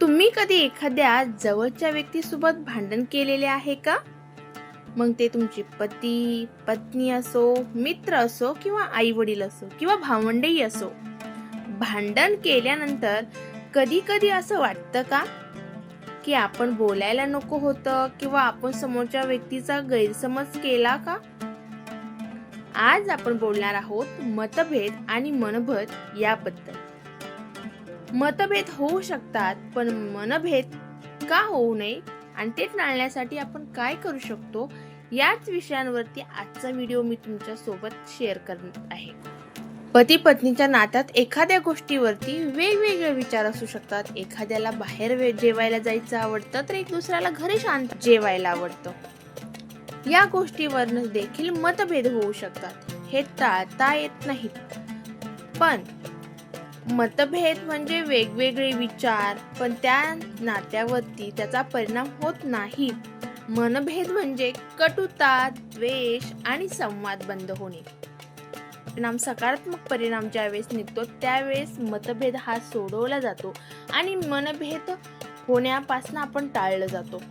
तुम्ही कधी एखाद्या जवळच्या व्यक्तीसोबत भांडण केलेले आहे का? मग ते तुमचे पती पत्नी असो मित्र असो किंवा आई वडील असो किंवा भावंडेही असो भांडण केल्यानंतर कधी कधी असं वाटतं का? की आपण बोलायला नको होतं किंवा आपण समोरच्या व्यक्तीचा गैरसमज केला का? आज आपण बोलणार आहोत मतभेद आणि मनभेद याबद्दल. मतभेद होऊ शकतात पण मनभेद का होऊ नये आणि ते टाळण्यासाठी आपण काय करू शकतो याच विषयांवरती आजचा व्हिडिओ मी तुमच्यासोबत शेअर करत आहे. पती पत्नीच्या नात्यात एखाद्या गोष्टीवरती वेगवेगळे विचार असू शकतात. एखाद्याला बाहेर वे- जेवायला जायचं आवडतं तर एक दुसऱ्याला घरी शांत जेवायला आवडतं. या गोष्टीवरनं देखील मतभेद होऊ शकतात. हे टाळता येत नाहीत. पण मतभेद म्हणजे वेगवेगळे विचार पण त्या नात्यावरती त्याचा परिणाम होत नाही. मनभेद म्हणजे कटुता द्वेष आणि संवाद बंद होणे. परिणाम सकारात्मक परिणाम ज्यावेळेस निघतो त्यावेळेस मतभेद हा सोडवला जातो आणि मनभेद होण्यापासून आपण टाळलं जातो.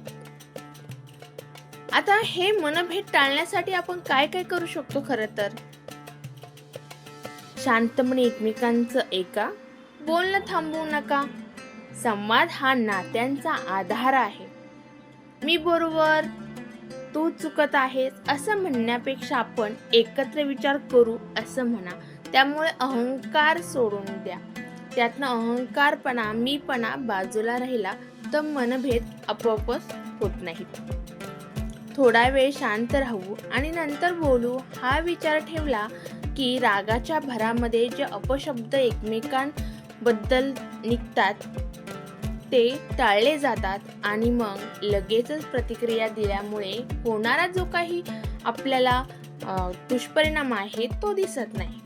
आता हे मनभेद टाळण्यासाठी आपण काय काय करू शकतो खरं तर? शांतपणे एकमेकांचं ऐका बोलणं थांबवू नका. संवाद हा नात्यांचा आधार आहे. मी बरोबर तू चुकत आहेस असं म्हणण्यापेक्षा आपण एकत्र विचार करू असं म्हणा. त्यामुळे अहंकार सोडून द्या. त्यातनं अहंकारपणा मीपणा बाजूला राहिला तर मनभेद आपोआपच होत नाहीत थोडा वेळ शांत राहू आणि नंतर बोलू. हा विचार ठेवला की रागाच्या भरामध्ये जे अपशब्द एकमेकांबद्दल निघतात ते टाळले जातात आणि मग लगेचच प्रतिक्रिया दिल्यामुळे होणारा जो काही आपल्याला दुष्परिणाम आहे तो दिसत नाही.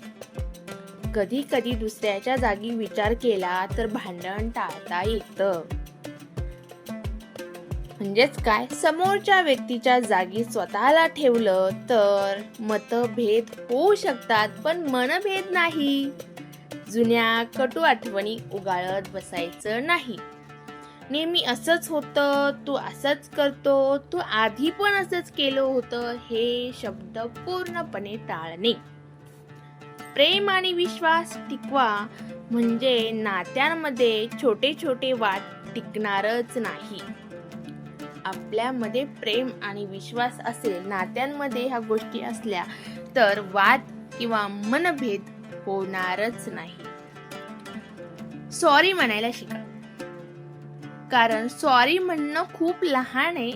कधी कधी दुसऱ्याच्या जागी विचार केला तर भांडण टाळता येतं. म्हणजेच काय? समोरच्या व्यक्तीच्या जागी स्वतःला ठेवलं तर मतभेद होऊ शकतात पण मनभेद नाही. जुन्या कटू आठवणी उगाळत बसायचं नाही. नेहमी असंच होतं तू असंच करतो तू आधी पण असंच केलं होतं हे शब्द पूर्णपणे टाळणे. प्रेम आणि विश्वास टिकवा म्हणजे नात्यांमध्ये छोटे छोटे वाद टिकणारच नाही. आपल्यामध्ये प्रेम आणि विश्वास असेल नात्यांमध्ये ह्या गोष्टी असल्या तर वाद किंवा मनभेद होणारच नाही. सॉरी म्हणायला शिका. कारण सॉरी म्हणणं खूप लहान आहे.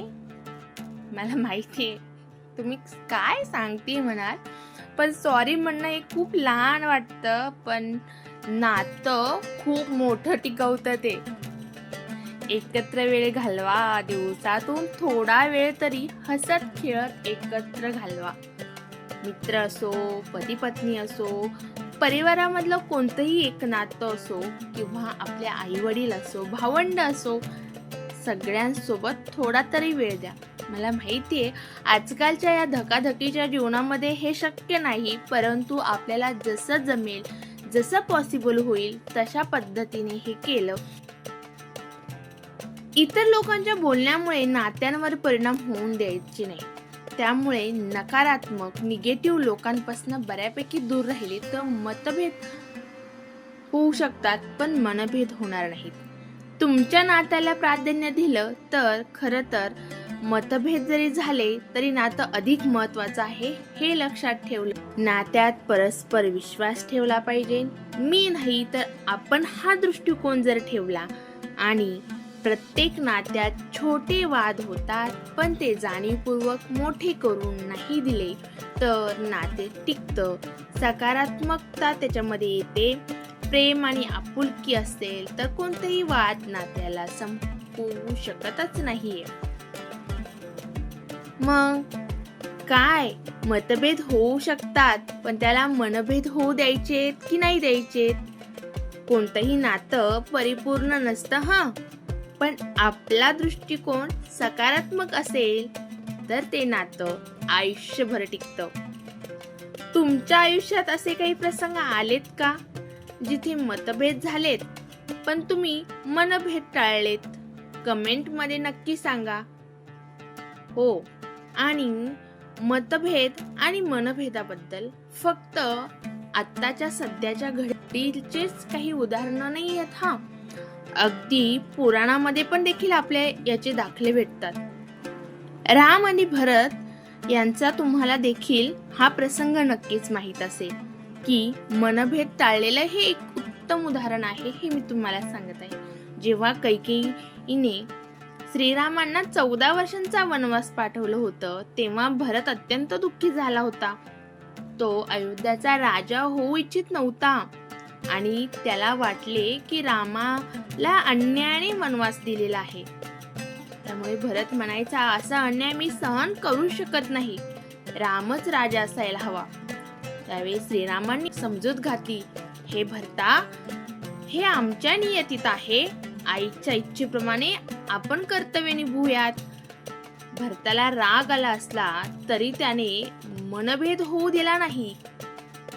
मला माहिती आहे. तुम्ही काय सांगते म्हणाल? पण सॉरी म्हणणं हे खूप लहान वाटतं पण नातं खूप मोठं टिकवतं ते. एकत्र वेळ घालवा. दिवसातून थोडा वेळ तरी हसत खेळत एकत्र घालवा. मित्र असो पती पत्नी असो परिवारामधलं कोणतंही एक नातं असो किंवा आपले आई वडील असो भावंड असो सगळ्यांसोबत थोडा तरी वेळ द्या. मला माहिती आहे आजकालच्या या धकाधकीच्या जीवनामध्ये हे शक्य नाही परंतु आपल्याला जसं जमेल जसं पॉसिबल होईल तशा पद्धतीने हे केलं. इतर लोकांच्या बोलण्यामुळे नात्यांवर परिणाम होऊन द्यायचे नाही. त्यामुळे नकारात्मक निगेटिव्ह लोकांपासून बऱ्यापैकी दूर राहिले तर मतभेद होऊ शकतात पण मनभेद होणार नाहीत. तुमच्या नात्याला प्राधान्य दिलं तर खरं तर मतभेद जरी झाले तरी नातं अधिक महत्वाचं आहे हे लक्षात ठेवलं. नात्यात परस्पर विश्वास ठेवला पाहिजे. मी नाही तर आपण हा दृष्टिकोन जर ठेवला आणि प्रत्येक नात्यात छोटे वाद होतात पण ते जाणीवपूर्वक मोठे करून नाही दिले. तर नाते टिकतं सकारात्मकता त्याच्यामध्ये येते. प्रेम आणि आपुलकी असेल तर कोणतेही वाद नात्याला संपवू शकतच नाहीये. मग काय? मतभेद होऊ शकतात पण त्याला मनभेद होऊ द्यायचेत की नाही द्यायचेत? कोणतंही नातं परिपूर्ण नसतं हा? पण आपला दृष्टिकोन सकारात्मक असेल तर ते नातं आयुष्यभर टिकतं. तुमच्या आयुष्यात असे काही प्रसंग आलेत का? जिथे मतभेद झालेत पण तुम्ही मनभेद टाळलेत? कमेंटमध्ये नक्की सांगा. हो आणि मतभेद आणि मनभेदाबद्दल फक्त आत्ताच्या सध्याच्या घडीचेच काही उदाहरणं नाही आहेत हा? अगदी पुराणामध्ये पण देखील आपले याचे दाखले भेटतात. राम आणि भरत यांचा तुम्हाला देखील हा प्रसंग नक्कीच माहीत असेल की मनभेद टाळलेलं हे एक उत्तम उदाहरण आहे हे मी तुम्हाला सांगत आहे. जेव्हा कैकेयीने श्रीरामांना चौदा वर्षांचा वनवास पाठवलं होतं तेव्हा भरत अत्यंत दुःखी झाला होता. तो अयोध्याचा राजा होऊ इच्छित नव्हता. आणि त्याला वाटले की रामाला अन्यायाने वनवास दिलेला आहे. त्यामुळे भरत म्हणायचा असा अन्याय मी सहन करू शकत नाही. रामच राजा असायला हवा. त्यावेळी श्रीरामांनी समजूत घातली हे भरता हे आमच्या नियतीत आहे. आईच्या इच्छेप्रमाणे आपण कर्तव्य निभूयात भरताला राग आला असला तरी त्याने मनभेद होऊ दिला नाही.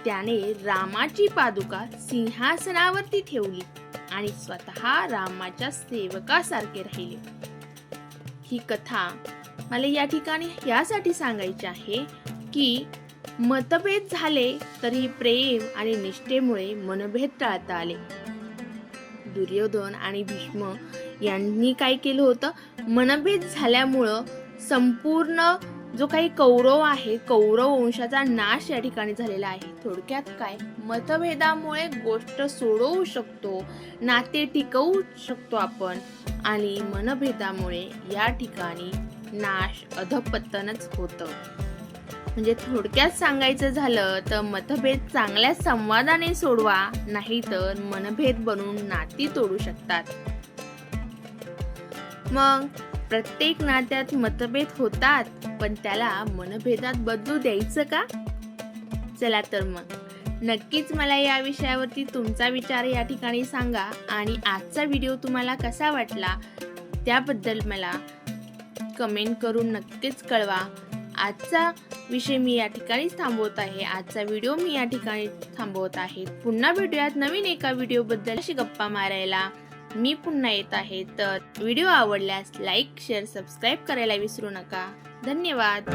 त्याने रामाची पादुका सिंहासनावरती ठेवली आणि स्वतः रामाच्या सेवकासारखे राहिले. ही कथा मला या ठिकाणी यासाठी सांगायची आहे की मतभेद झाले तरी प्रेम आणि निष्ठेमुळे मनभेद टाळता आले. दुर्योधन आणि भीष्म यांनी काय केलं होतं? मनभेद झाल्यामुळं संपूर्ण जो काही कौरव आहे कौरव वंशाचा नाश या ठिकाणी झालेला आहे. थोडक्यात काय? मतभेदामुळे गोष्ट सोडवू शकतो नाते टिकवू शकतो आपण आणि मनभेदामुळे या ठिकाणी नाश अधपतनच होतं. म्हणजे थोडक्यात सांगायचं झालं तर मतभेद चांगल्या संवादाने सोडवा नाही तर मनभेद बनून नाती तोडू शकतात. मग प्रत्येक नात्यात मतभेद होतात पण त्याला मनभेदात बदलू द्यायचं का? चला तर मग. नक्कीच मला या विषयावरती तुमचा विचार या ठिकाणी सांगा आणि आजचा व्हिडिओ तुम्हाला कसा वाटला त्याबद्दल मला कमेंट करून नक्कीच कळवा. आजचा विषय मी या ठिकाणीच थांबवत आहे. आजचा व्हिडिओ मी या ठिकाणी थांबवत आहे. पुन्हा भेटूयात नवीन एका व्हिडिओबद्दल अशी गप्पा मारायला. मी पुन्हा येत आहे तर व्हिडिओ आवडल्यास लाईक शेअर सबस्क्राईब करायला विसरू नका. धन्यवाद.